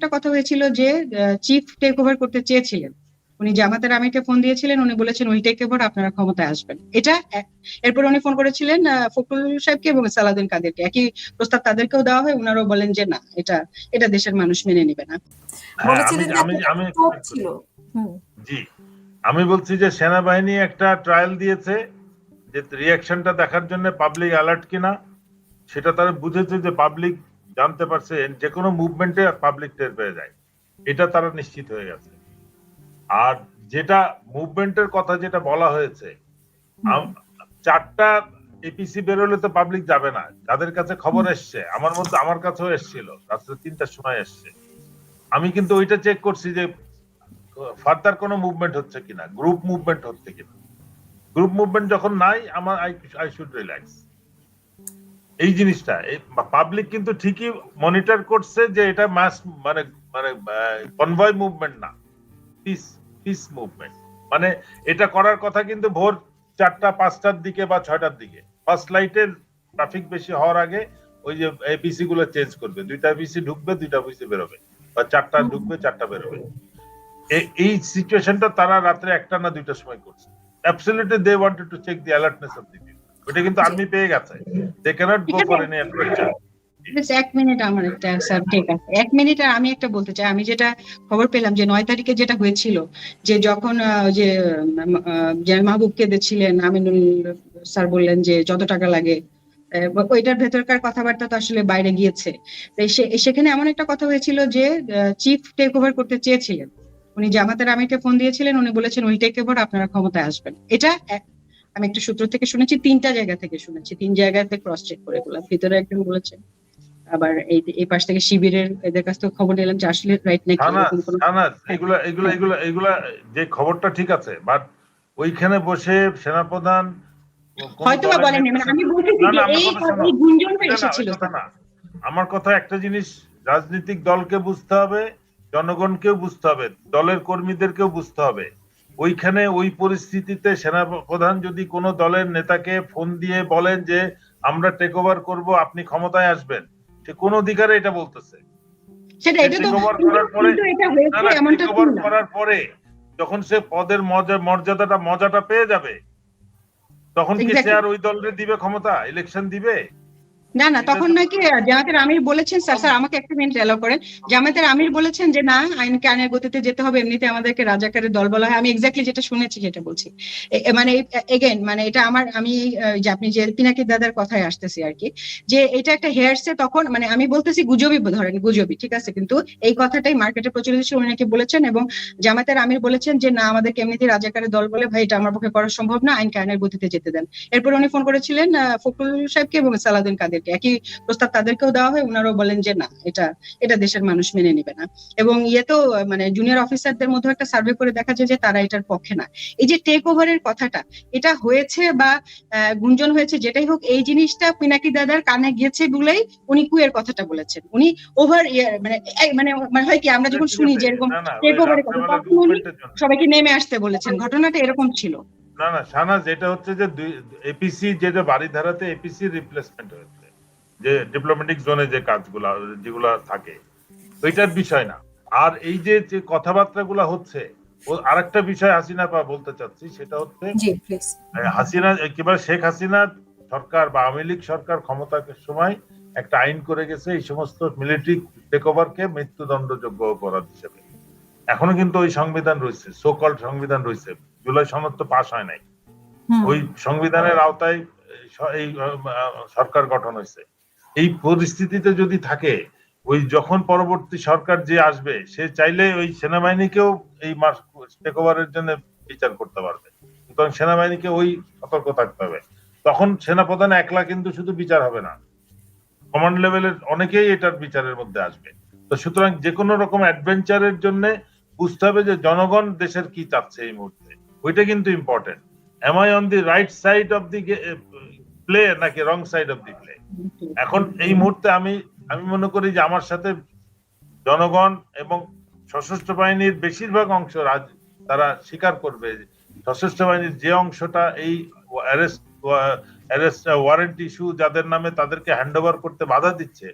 একটা কথা হয়েছিল যে চিফ টেক ওভার করতে চেয়েছিলেন। উনি জামাতের আমিরকে ফোন দিয়েছিলেন উনি বলেছেন উই টেক ওভার আপনারা ক্ষমতায় আসবেন। এটা এরপর উনি ফোন করেছিলেন আহ, ফখরুল সাহেবকে এবং সালাউদ্দিন কাদেরকে। একই প্রস্তাব তাদেরকেও দেওয়া হয় ওনারাও বলেন যে না এটা এটা দেশের মানুষ মেনে নিবে না। হ্যাঁ, জি। আমি বলছি যে সেনাবাহিনী একটা ট্রায়াল দিয়েছে যে রিয়াকশনটা দেখার জন্য পাবলিক অ্যালার্ট কিনা সেটা তারা বুঝেছে যে পাবলিক জানতে পারছে যে কোনো মুভমেন্টে পাবলিক টের পেয়ে যায়। এটা তারা নিশ্চিত হয়ে গেছে। আর যেটা মুভমেন্টের কথা যেটা বলা হয়েছে চারটা এপিসি বেরোলে তো পাবলিক যাবে না। যাদের কাছে খবর এসছে আমার মধ্যে আমার কাছেও এসছিল। রাত্রে তিনটার সময় এসছে। আমি কিন্তু ওইটা চেক করছি যে ফার্দার কোনো মুভমেন্ট হচ্ছে কিনা গ্রুপ মুভমেন্ট হচ্ছে কিনা। গ্রুপ মুভমেন্ট যখন নাই আমার আই আই শুড রিল্যাক্স এই জিনিসটা পাবলিক কিন্তু ঠিকই মনিটর করছে যে এটা মাস মানে মানে কনভয় মুভমেন্ট না পিস পিস মুভমেন্ট মানে এটা করার কথা কিন্তু ভোর চারটা, পাঁচটার দিকে বা ছয়টার দিকে। ফার্স্ট লাইটের ট্রাফিক বেশি হওয়ার আগে ওই যে এপিসি গুলো চেঞ্জ করবে। দুইটা এপিসি ঢুকবে, দুইটা এপিসি বেরোবে। বা চারটা ঢুকবে, চারটা বেরোবে। এই সিচুয়েশনটা তারা রাত্রে একটা না দুইটার সময় করছে। Absolutely they wanted to check the alertness of the ওটা কিন্তু আর্মি পেয়ে গেছে। They can't go for any adventure এক মিনিট আমার একটা স্যার ঠিক আছে। এক মিনিট আর আমি একটা বলতে চাই। আমি যেটা খবর পেলাম যে নয় তারিখে যেটা হয়েছিল যে যখন যে উম, আহ, যে মাহবুব কেঁদেছিলেন আমিনুল স্যার বললেন যে যত টাকা লাগে ওইটার ভেতরকার কথাবার্তা তো আসলে বাইরে গিয়েছে। সেখানে এমন একটা কথা হয়েছিল যে চিফ টেক ওভার করতে চেয়েছিলেন। উনি জামাতের আমিরকে ফোন দিয়েছিলেন উনি বলেছেন উই টেক ওভার আপনারা ক্ষমতায় আসবেন। এটা। আমি একটা সূত্র থেকে শুনেছি তিনটা জায়গা থেকে শুনেছি। তিন জায়গাতে ক্রস চেক করে বললাম ভিতরে একজন বলেছেন আবার এই এই পাশ থেকে শিবিরের এদের কাছ থেকে খবর নিলাম যে আসলে রাইট নাকি এগুলা এগুলা এগুলা এগুলা যে খবরটা ঠিক আছে বাট ওইখানে বসে সেনাপ্রধান হয়তো বা দলের বলেননি মানে আমি বলতেছি যে এই গুঞ্জনটা এসেছিল। আমার কথা একটা জিনিস রাজনৈতিক দলকে বুঝতে হবে জনগণকেও বুঝতে হবে দলের কর্মীদেরকেও বুঝতে হবে। ওইখানে ওই পরিস্থিতিতে সেনাপ্রধান যদি কোনো দলের নেতাকে ফোন দিয়ে বলেন যে আমরা টেক ওভার করব আপনি ক্ষমতায় আসবেন। সে কোন অধিকারে এটা বলতেছে। সেটা এটা তো পরে- এমনটা। করার পরে যখন সে পদের মর্যাদাটা মজাটা পেয়ে যাবে তখন কি সে আর ওই দলের দিবে ক্ষমতা? ইলেকশন দিবে? না না তখন নাকি জামাতের আমির বলেছেন স্যার স্যার আমাকে একটা মিনিট এলাও করেন। জামাতের আমির বলেছেন যে না আইনকে আইনের গতিতে যেতে হবে এমনিতে আমাদেরকে রাজাকারের দল বলা হয়। আমি এক্স্যাক্টলি যেটা শুনেছি সেটা বলছি। মানে এগেন মানে এটা আমার আমি যে আপনি যে পিনাকি দাদার কথায় আসতেছি আর কি যে এটা একটা হেয়ারসে তখন মানে আমি বলতেছি গুজবই ধরেন গুজবই ঠিক আছে? কিন্তু এই কথাটাই মার্কেটে প্রচলিত ছিল উনি নাকি বলেছেন এবং জামাতের আমির বলেছেন যে না আমাদেরকে এমনিতে রাজাকারের দল বলে ভাই এটা আমার পক্ষে করা সম্ভব না আইনকে আইনের গতিতে যেতে দেন। এরপর উনি ফোন করেছিলেন আহ, ফখরুল সাহেবকে এবং সালাউদ্দিন কাদেরকে একই প্রস্তাব তাদেরকেও দেওয়া হয় ওনারাও বলেন যে না এটা এটা দেশের মানুষ মেনে নিবে না। এবং ইয়ে তো মানে জুনিয়র অফিসারদের মধ্যে একটা সার্ভে করে দেখা যায় যে তারা এটার পক্ষে না। এই যে টেক ওভারের কথাটা এটা হয়েছে বা গুঞ্জন হয়েছে যেটাই হোক এই জিনিসটা পিনাকি দাদার কানে গিয়েছে বলেই উনি কুয়ের কথাটা বলেছেন। উনি ওভার মানে মানে মানে হয় কি আমরা যখন শুনি যে এরকম over এর কথা, তখন উনি। সবাইকে নেমে আসতে বলেছেন। ঘটনাটা এরকম ছিল। না না শাহনাজ এটা হচ্ছে যে এপিসি যেটা বাড়ি ধারাতে এপিসি রিপ্লেসমেন্ট হয়েছে। যে ডিপ্লোম্যাটিক জোনে যে কাজগুলা যেগুলা থাকে ওইটার বিষয় না। আর এই যে যে কথাবার্তা গুলা হচ্ছে ও আরেকটা বিষয় হাসিনা পা বলতে চাচ্ছি সেটা হচ্ছে হাসিনা শেখ হাসিনা সরকার বা আওয়ামী লীগ সরকার ক্ষমতার সময় একটা আইন করে গেছে এই সমস্ত মিলিটারি টেক ওভারকে মৃত্যুদণ্ডযোগ্য অপরাধ হিসেবে। এখনও কিন্তু ওই সংবিধান রয়েছে সোকল সংবিধান রয়েছে। জুলাই সনদ তো পাশ হয় নাই। ওই সংবিধানের আওতায় এই সরকার গঠন হয়েছে। এই পরিস্থিতিতে যদি থাকে, ওই যখন পরবর্তী সরকার যে আসবে, সে চাইলে ওই সেনাবাহিনীকেও এই মাস টেক ওভারের জন্য বিচার করতে পারবে। সুতরাং সেনাবাহিনীকে ওই সতর্ক থাকতে হবে। তখন সেনাপ্রধান একলা কিন্তু শুধু বিচার হবে না। কমান্ড লেভেলের অনেকেই এটার বিচারের মধ্যে আসবে। তো সুতরাং যে কোনো রকম অ্যাডভেঞ্চারের জন্য বুঝতে হবে যে জনগণ দেশের কি চাচ্ছে এই মুহূর্তে। ওইটা কিন্তু important M I on the right side of the play নাকি wrong side of the play এখন এই মুহূর্তে আমি আমি মনে করি যে আমার সাথে জনগণ এবং সশস্ত্র বাহিনীর বেশিরভাগ অংশ রাজ, তারা স্বীকার করবে সশস্ত্র বাহিনীর যে অংশটা এই ওয়ারেন্ট ইস্যু যাদের নামে তাদেরকে হ্যান্ড ওভার করতে বাধা দিচ্ছে,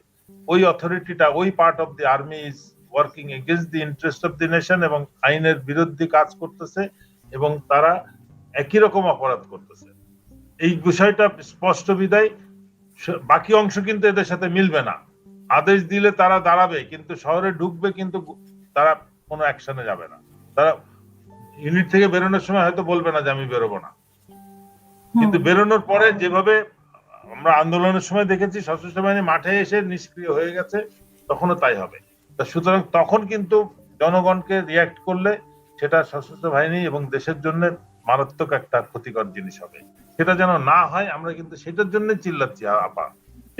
ওই অথরিটিটা ওই part of the army is working against the interest of the nation এবং আইনের বিরুদ্ধে কাজ করতেছে এবং তারা একই রকম অপরাধ করতেছে। এই বিষয়টা স্পষ্ট বিদায়। বাকি অংশ কিন্তু এদের সাথে মিলবে না। আদেশ দিলে তারা দাঁড়াবে কিন্তু শহরে ঢুকবে কিন্তু তারা কোনো অ্যাকশনে যাবে না। তারা ইউনিট থেকে বেরোনোর সময় হয়তো বলবে না যে আমি বেরোবো না। কিন্তু বেরোনোর পরে যেভাবে আমরা আন্দোলনের সময় দেখেছি সশস্ত্র বাহিনী মাঠে এসে নিষ্ক্রিয় হয়ে গেছে তখনও তাই হবে। তা সুতরাং তখন কিন্তু জনগণকে রিয়াক্ট করলে সেটা সশস্ত্র বাহিনী এবং দেশের জন্য মারাত্মক একটা ক্ষতিকর জিনিস হবে। সেটা যেন না হয়, আমরা কিন্তু সেটার জন্য চিল্লাচ্ছি আপা।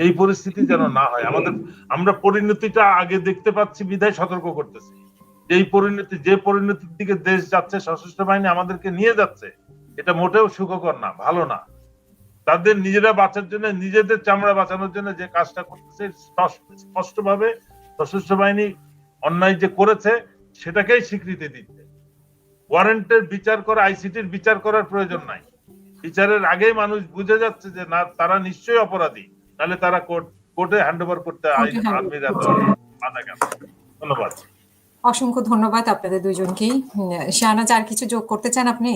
এই পরিস্থিতি যেন না হয়। আমাদের, আমরা পরিণতিটা আগে দেখতে পাচ্ছি, বিধায় সতর্ক করতেছি। এই পরিণতি, যে পরিণতির দিকে দেশ যাচ্ছে, সশস্ত্র বাহিনী আমাদেরকে নিয়ে যাচ্ছে, এটা মোটেও সুখকর না, ভালো না। তাদের নিজেরা বাঁচার জন্য, নিজেদের চামড়া বাঁচানোর জন্য যে কাজটা করতেছে, স্পষ্ট ভাবে সশস্ত্র বাহিনী অন্যায় যে করেছে, সেটাকেই স্বীকৃতি দিচ্ছে। ওয়ারেন্টের বিচার করা, আইসিটির বিচার করার প্রয়োজন নাই। বিচারের আগেই মানুষ বুঝে যাচ্ছে যে না তারা নিশ্চয়ই অপরাধী। তাহলে তারা কোর্ট কোর্টে হ্যান্ড ওভার করতে করছে। বাধা কেন ধন্যবাদ। অসংখ্য ধন্যবাদ আপনাদের দুজনকেই শাহনাজ আর কিছু যোগ করতে চান আপনি?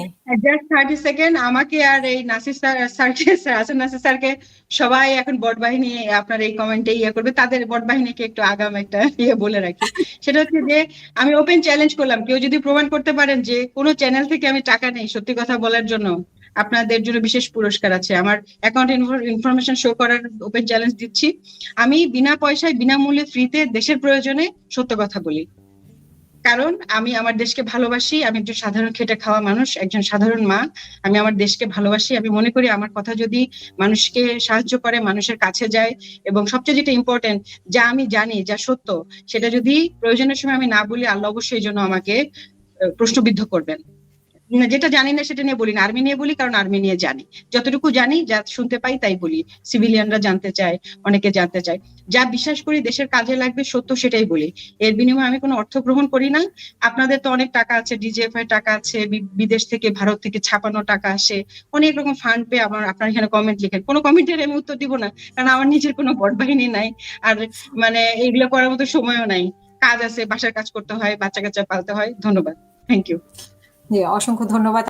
জাস্ট থার্টি সেকেন্ড আমাকে আর এই নাসির স্যারকে হাসান নাসির স্যারকে সবাই এখন বট বাহিনী আপনার এই কমেন্টে ইয়ে করবে। তাদের বট বাহিনীকে একটু আগাম একটা ইয়ে বলে রাখি। সেটা হচ্ছে যে আমি ওপেন চ্যালেঞ্জ করলাম। কেউ যদি প্রমাণ করতে পারেন যে কোনো চ্যানেল থেকে আমি টাকা নেই সত্যি কথা বলার জন্য। আপনাদের জন্য বিশেষ পুরস্কার আছে। আমার অ্যাকাউন্ট ইনফরমেশন শো করার ওপেন চ্যালেঞ্জ দিচ্ছি। আমি বিনা পয়সায় বিনামূল্যে ফ্রিতে দেশের প্রয়োজনে সত্য কথা বলি। কারণ আমি আমার দেশকে ভালোবাসি, আমি একজন সাধারণ খেটে খাওয়া মানুষ, একজন সাধারণ মা। আমি আমার দেশকে ভালোবাসি। আমি মনে করি আমার কথা যদি মানুষকে সাহায্য করে, মানুষের কাছে যায় এবং সবচেয়ে যেটা ইম্পর্টেন্ট যা আমি জানি, যা সত্য, সেটা যদি প্রয়োজনের সময় আমি না বলি, আল্লাহ অবশ্যই জন্য আমাকে প্রশ্নবিদ্ধ করবেন। যেটা জানি না সেটা নিয়ে বলি না। আর্মি নিয়ে বলি, কারণ আর্মি নিয়ে জানি। যতটুকু জানি, যা শুনতে পাই তাই বলি। সিভিলিয়ানরা জানতে চায়, অনেকে জানতে চায়। যা বিশ্বাস করি দেশের কাজে লাগবে, সত্য সেটাই বলি। এর বিনিময়ে আমি কোনো অর্থ গ্রহণ করি না। আপনাদের তো অনেক টাকা আছে ডিজিএফ এর টাকা আছে বিদেশ থেকে, ভারত থেকে ছাপানো টাকা আসে। অনেক রকম ফান্ড পেয়ে আমার, আপনার এখানে কমেন্ট লিখেন। কোনো কমেন্টের আমি উত্তর দিব না, কারণ আমার নিজের কোনো বট বাহিনী নাই। আর মানে এগুলো করার মতো সময়ও নাই। কাজ আছে, বাসার কাজ করতে হয় বাচ্চা কাচ্চা পালতে হয়। ধন্যবাদ। থ্যাংক ইউ অসংখ্য ধন্যবাদ।